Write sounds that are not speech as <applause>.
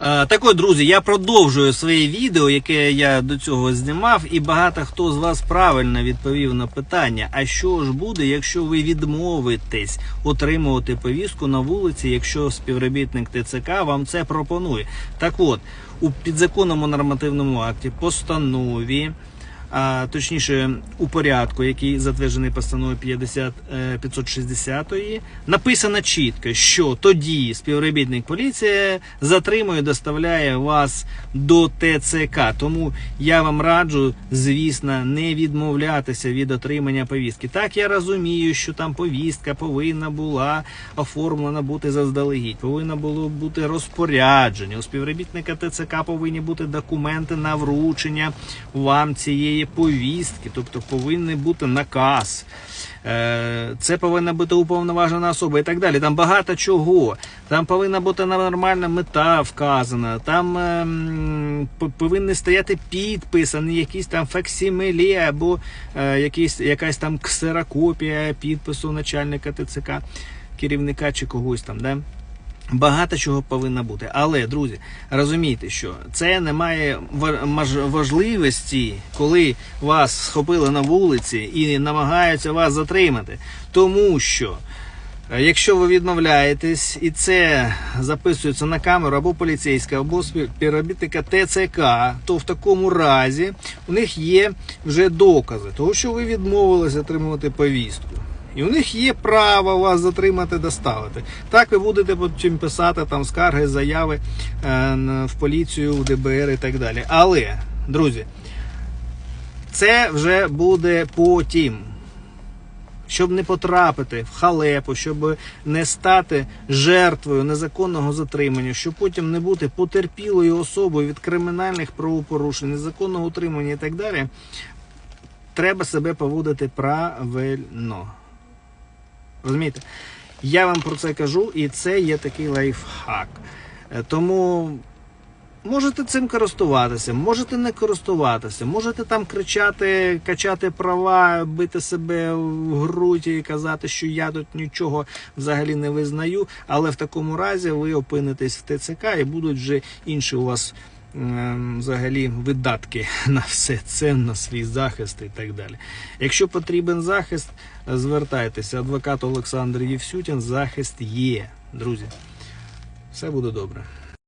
Е, Так от, друзі, я продовжую своє відео, яке я до цього знімав, і багато хто з вас правильно відповів на питання: а що ж буде, якщо ви відмовитесь отримувати повістку на вулиці, якщо співробітник ТЦК вам це пропонує? Так от, у підзаконному нормативному акті, постанові. А, точніше, у порядку, який затверджений постановою 50, е, 560, написано чітко, що тоді співробітник поліції затримує, доставляє вас до ТЦК. Тому я вам раджу, звісно, не відмовлятися від отримання повістки. Так я розумію, що там повістка повинна була оформлена бути заздалегідь, повинно було бути розпорядження. У співробітника ТЦК повинні бути документи на вручення вам цієї повістки, тобто повинен бути наказ. Е, Це повинна бути уповноважена особа і так далі. Там багато чого. Там повинна бути нормальна мета вказана. Там ем, п- повинні стояти підпис, а не якісь там факсимилі або е, якісь, якась там ксерокопія підпису начальника ТЦК, керівника чи когось там. Да? Багато чого повинно бути. Але, друзі, розумійте, що це не має важливості, коли вас схопили на вулиці і намагаються вас затримати. Тому що. е, Якщо ви відмовляєтесь і це записується на камеру або поліцейська, або співробітника ТЦК, то в такому разі у них є вже докази того, що ви відмовилися отримувати повістку. І у них є право вас затримати, доставити. Так ви будете потім писати там скарги, заяви е, в поліцію, в ДБР і так далі. Але, друзі, це вже буде потім. Щоб не потрапити в халепу, щоб не стати жертвою незаконного затримання, щоб потім не бути потерпілою особою від кримінальних правопорушень, незаконного утримання і так далі, треба себе поводити правильно. Розумієте? Я вам про це кажу, і це є такий лайфхак. Е, Тому можете цим користуватися, можете не користуватися, можете там кричати, качати права, бити себе в грудь і казати, що я тут нічого взагалі не визнаю. Але в такому разі ви опинитесь в ТЦК і будуть вже інші у вас взагалі видатки <laughs> на все це, на свій захист і так далі. Якщо потрібен захист, звертайтеся. Адвокат Олександр Євсютін, захист є. Друзі, все буде добре.